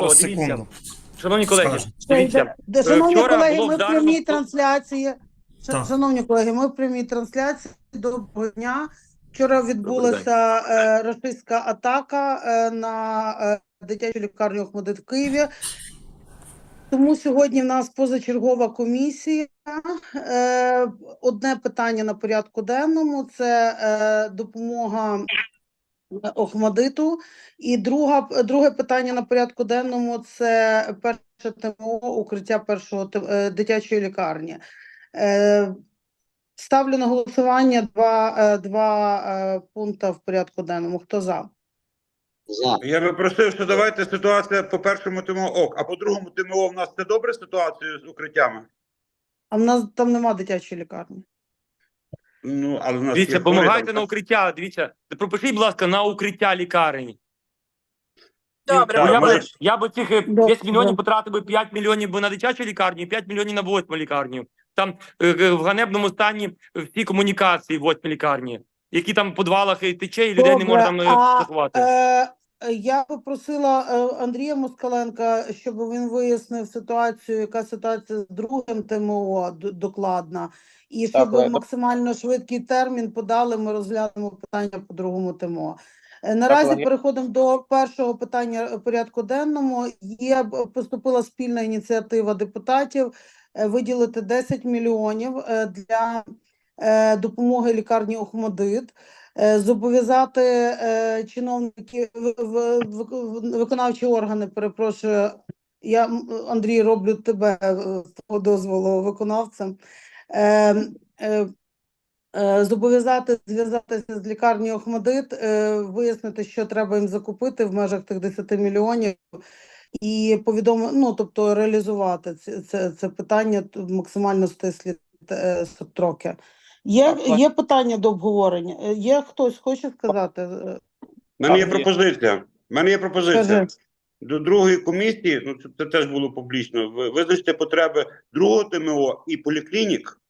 Зараз дивіться. секунду. Шановні колеги, дивіться, Де- Шановні вчора колеги, було ми в вдарено прямій по- трансляції. Ш- Так. Шановні колеги, ми в прямій трансляції. Доброго дня. Вчора відбулася е, рашистська атака е, на е, дитячу лікарню Охмадит в Києві. Тому сьогодні в нас позачергова комісія. Е, Одне питання на порядку денному це е, допомога Охмадиту. І друга, друге питання на порядку денному це перше ТМО укриття першого е, дитячої лікарні. Е, Ставлю на голосування два, е, два пункти в порядку денному. Хто за? За. Я би просив, що давайте ситуація по першому ТМО ок, а по другому ТМО в нас це добре ситуація з укриттями? А в нас там нема дитячої лікарні. Ну, але в нас Дивіться, є допомагайте там. на укриття. Дивіться, пропишіть, будь ласка, на укриття лікарні. Добре, Бо я, може- би, я би цих е, Добре. 10 мільйонів потратив би 5 мільйонів би на дитячу лікарню і 5 мільйонів на восьму лікарню. Там е, е, в ганебному стані всі комунікації в восьмій лікарні, які там в подвалах і тече, і людей не може там е, заховати. Е, я попросила е, Андрія Москаленка, щоб він вияснив ситуацію, яка ситуація з другим ТМО докладна, і щоб в максимально швидкий термін подали, ми розглянемо питання по другому ТМО. Е, Наразі Дякую. переходимо до першого питання е, порядку денному. Є поступила спільна ініціатива депутатів е, виділити 10 мільйонів е, для е, допомоги лікарні Охмадит е, зобов'язати е, чиновники в- в- в- виконавчі органи, перепрошую, я Андрій роблю тебе е, з твого дозволу виконавцем. Е, е, е, Зобов'язати зв'язатися з лікарнею Охмадит, е, вияснити, що треба їм закупити в межах тих 10 мільйонів, і повідомити, ну тобто реалізувати це, це, це питання максимально стислі е, строки. Є, є питання до обговорення? Е, Є хтось хоче сказати? Е, У мене є пропозиція. У мене є пропозиція. Скажи. До другої комісії, ну це, це теж було публічно. Ви визначте потреби другого ТМО і поліклінік,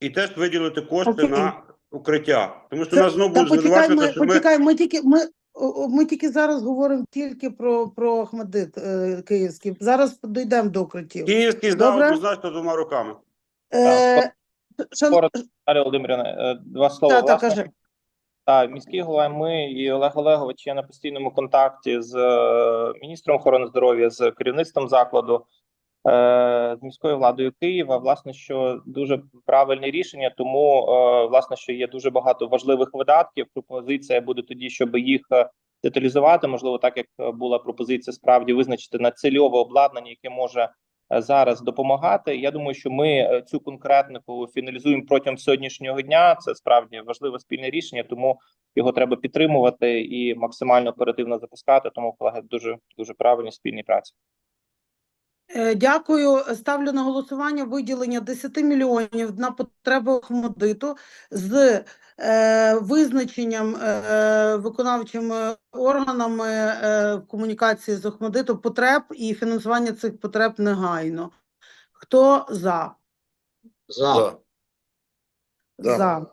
і теж виділити кошти Окей. на укриття. Тому що Це- нас знову будуть почекай, звинувачувати, ми, що почекай, ми тільки ми, о- о, ми тільки зараз говоримо тільки про, про Ахмадит е, київський. Зараз дійдемо до укриттів. київський здав однозначно двома руками. Е, шан... Коротко, Володимирівна, е, два слова. Та, та, кажи. Так, міський голова, ми і Олег Олегович є на постійному контакті з е, міністром охорони здоров'я, з керівництвом закладу, е, з міською владою Києва. Власне, що дуже правильне рішення, тому власне, що є дуже багато важливих видатків. Пропозиція буде тоді, щоб їх деталізувати. Можливо, так як була пропозиція справді визначити на цільове обладнання, яке може зараз допомагати. Я думаю, що ми е, цю конкретнику фіналізуємо протягом сьогоднішнього дня. Це справді важливе спільне рішення, тому його треба підтримувати і максимально оперативно запускати. Тому колеги дуже дуже правильні спільні праці. Е, Дякую. Ставлю на голосування виділення 10 мільйонів на потреби Охмадиту з е, визначенням е, виконавчими органами е, в комунікації з Охмадиту потреб і фінансування цих потреб негайно. Хто за? За. Да. За.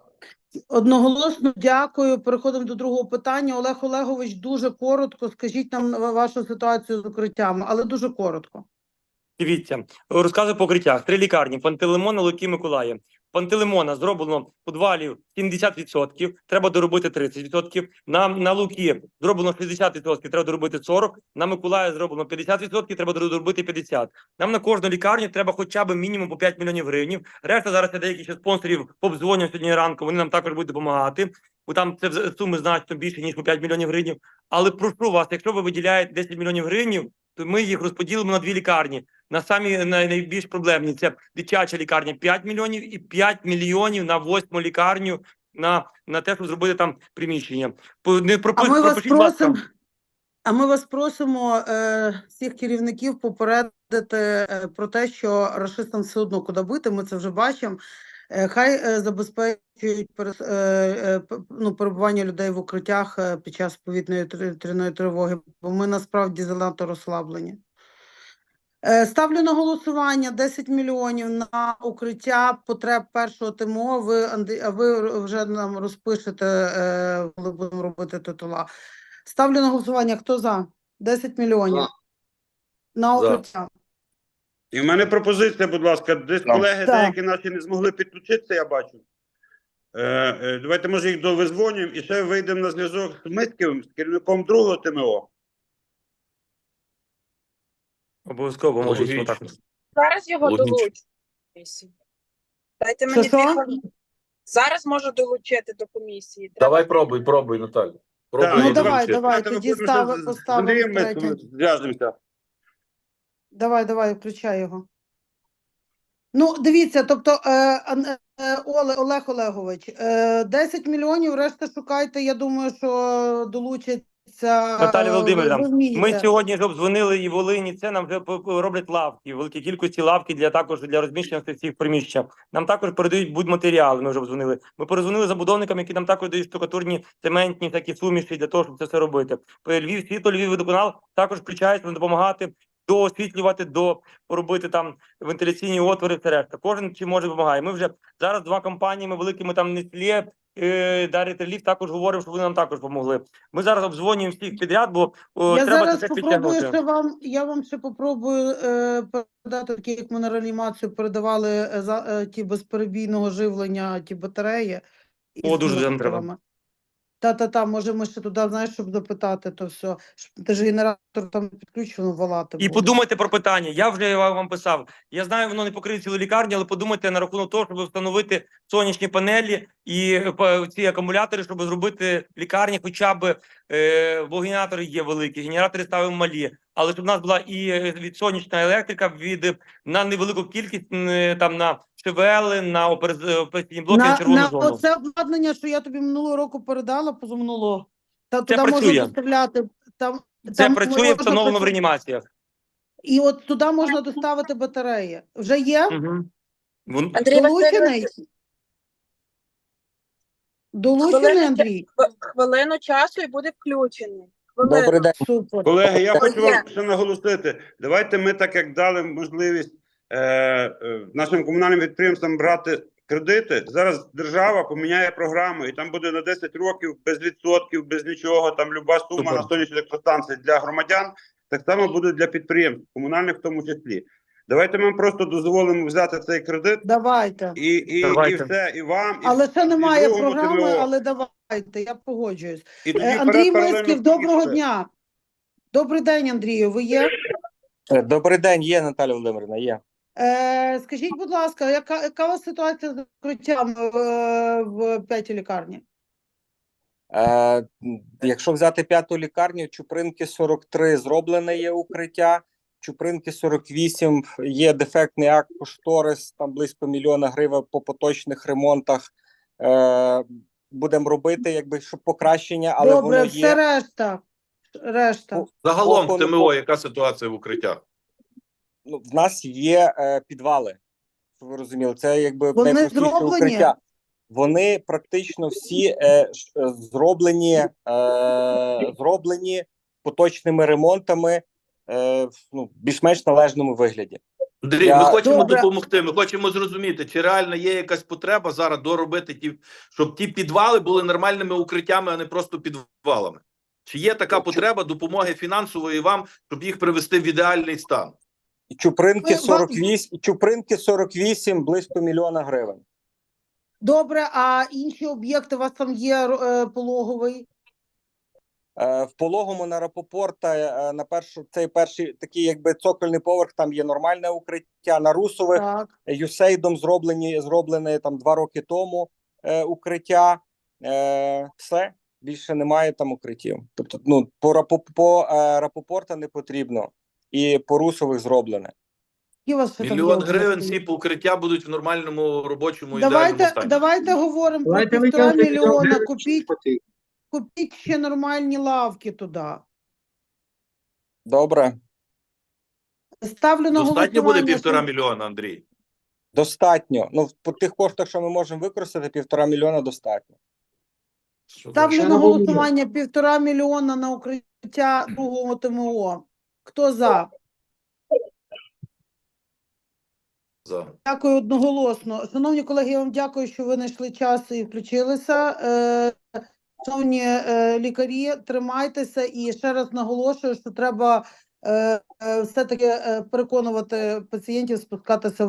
Одноголосно дякую. Переходимо до другого питання. Олег Олегович, дуже коротко. Скажіть нам вашу ситуацію з укриттями, але дуже коротко. Дивіться, розказую по укриттях. Три лікарні: Пантелеймона, Луки, Миколаїв. Пантелеймона зроблено в подвалів 70%, треба доробити 30%. На, на Луки зроблено 60%, треба доробити 40%. На Миколаїв зроблено 50%, треба доробити 50%. Нам на кожну лікарню треба хоча б мінімум по 5 мільйонів гривень. Решта зараз я деякі ще спонсорів обдзвонюють сьогодні ранку, вони нам також будуть допомагати. Бо там це суми значно більше, ніж по 5 мільйонів гривень. Але прошу вас, якщо ви виділяєте 10 мільйонів гривень, то ми їх розподілимо на дві лікарні. На самі най- найбільш проблемні це дитяча лікарня 5 мільйонів і 5 мільйонів на восьму лікарню на, на те, щоб зробити там приміщення. Не А ми вас просимо. А ми вас просимо е, всіх керівників попередити е, про те, що рашистам все одно куди бити. Ми це вже бачимо. Е, хай е, забезпечують ну, перебування людей в укриттях під час повітряної тривоги, бо ми насправді занадто розслаблені. Е, Ставлю на голосування 10 мільйонів на укриття потреб першого ТМО. Ви, Андрій, а ви вже нам розпишете, е, коли будемо робити титула. Ставлю на голосування. Хто за? 10 мільйонів За. на За. укриття. І в мене пропозиція, будь ласка, десь колеги Так. деякі наші не змогли підключитися, я бачу. Е, давайте, може, їх довизвонюємо і ще вийдемо на зв'язок з Митківим, з керівником другого ТМО. Обов'язково можемо Логічно. так. Зараз його Логічно. долучу. Дайте мені що? дві хвилини. Зараз можу долучити до комісії. Треба- Давай пробуй, пробуй, Наталя. Пробуй. Так, Ну, давай, долучити. давай. Давайте тоді виходимо, стави- що з- поставимо Андрієм ми третє. зв'яжемося. Давай, давай, включай його. Ну, дивіться, тобто, е, Ан- е, Оле, Олег Олегович, е, 10 мільйонів, решта шукайте, я думаю, що долучаться. Наталя е, Володимирівна. Ми сьогодні ж обдзвонили і Волині. Це нам вже роблять лавки, великі кількості лавки для також для розміщення цих всіх приміщень. Нам також передають будь-матеріали. Ми вже обдзвонили. Ми перезвонили забудовникам, які нам також дають штукатурні цементні такі суміші для того, щоб це все робити. Львів світло, Львів водоканал також включається допомагати доосвітлювати, до поробити там вентиляційні отвори. Все решта. Кожен чи може допомагає. Ми вже зараз два компаніями великими там Неслє, е, Дар'я Терлів також говоримо, що ви нам також допомогли. Ми зараз обдзвонюємо всіх підряд, бо о, Я треба зараз це попробую ще вам, я вам ще попробую е, передати, такі, як ми на реанімацію передавали е, за, е, ті безперебійного живлення, ті батареї. О, із дуже нам треба. Та-та-та, може ми ще туди, знаєш, щоб запитати, то все. Ти ж генератор там підключено волати. І буде. подумайте про питання. Я вже вам писав. Я знаю, воно не покриє цілу лікарню, але подумайте на рахунок того, щоб встановити сонячні панелі і е, ці акумулятори, щоб зробити лікарні, хоча б е, бо генератори є великі, генератори ставимо малі. Але щоб у нас була і е, від сонячна електрика від е, на невелику кількість е, там на ШВЛ, на оперез- операційні блоки на, на, червону на зону. оце обладнання, що я тобі минулого року передала, позаминулого, та туди працює. можна доставляти. Там, Це там працює можна встановлено в реанімаціях. І от туди можна доставити батареї. Вже є? Угу. Вон... Андрій Долучений? Долучений, Андрій? хвилину часу і буде включений. Добрий день. Супер. Колеги, я хочу вам ще наголосити. Давайте ми, так як дали можливість е, е, нашим комунальним підприємствам брати кредити, зараз держава поміняє програму, і там буде на 10 років без відсотків, без нічого. Там люба сума Супер. на сонячні електростанції для громадян. Так само буде для підприємств, комунальних в тому числі. Давайте ми просто дозволимо взяти цей кредит Давайте. і, і, і все, і вам, і, Але ще немає програми, ТМО. але давайте, я погоджуюсь. і тоді Е, Андрій Мисків, доброго дня. Добрий день, Андрію. Ви є? Добрий день, є Наталя Володимирівна, є. Е, скажіть, будь ласка, яка, яка у вас ситуація з укриттям е, в п'ятій лікарні? Е, якщо взяти п'яту лікарню, Чупринки 43 зроблене є укриття, Чупринки 48 є дефектний акт кошторис, там близько мільйона гривень по поточних ремонтах. Е, будемо робити, якби щоб покращення, але Добре, воно все решта. Решта. Загалом в ТМО яка ситуація в укриттях? Ну, в нас є е, підвали. щоб Ви розуміли, це якби Вони найпростіше зроблені? укриття. Вони практично всі е, ш- е, зроблені, е, зроблені поточними ремонтами е, в ну, більш-менш належному вигляді. Андрій, Я- ми хочемо Добре. допомогти. Ми хочемо зрозуміти, чи реально є якась потреба зараз доробити ті, щоб ті підвали були нормальними укриттями, а не просто підвалами. Чи є така потреба допомоги фінансової вам, щоб їх привести в ідеальний стан? Чупринки 48, і Чупринки 48 близько мільйона гривень. Добре, а інші об'єкти у вас там є е, пологовий? Е, В пологому на Рапопорта е, на першу цей перший такий, якби цокольний поверх. Там є нормальне укриття на Русових. Так. Юсейдом зроблені зроблене там два роки тому е, укриття. Е, все більше немає там укриттів. Тобто, ну по рапо по е, Рапопорта не потрібно, і по Русових зроблене. Мільйон гривень ці укриття будуть в нормальному робочому ідеальному Давайте, стані. давайте говоримо про Давайте півтора мільйона. мільйон Купіть, купіть ще нормальні лавки туди. Добре, Ставлю на Достатньо буде голосування. півтора мільйона, Андрій. достатньо. Ну по тих коштах, що ми можемо використати, півтора мільйона достатньо. Ставлю на голосування півтора мільйона на укриття другого ТМО. Хто за? За. Дякую одноголосно. Шановні колеги, я вам дякую, що ви знайшли час і включилися. Е, Шановні е, лікарі, тримайтеся і ще раз наголошую, що треба е, все-таки переконувати пацієнтів спускатися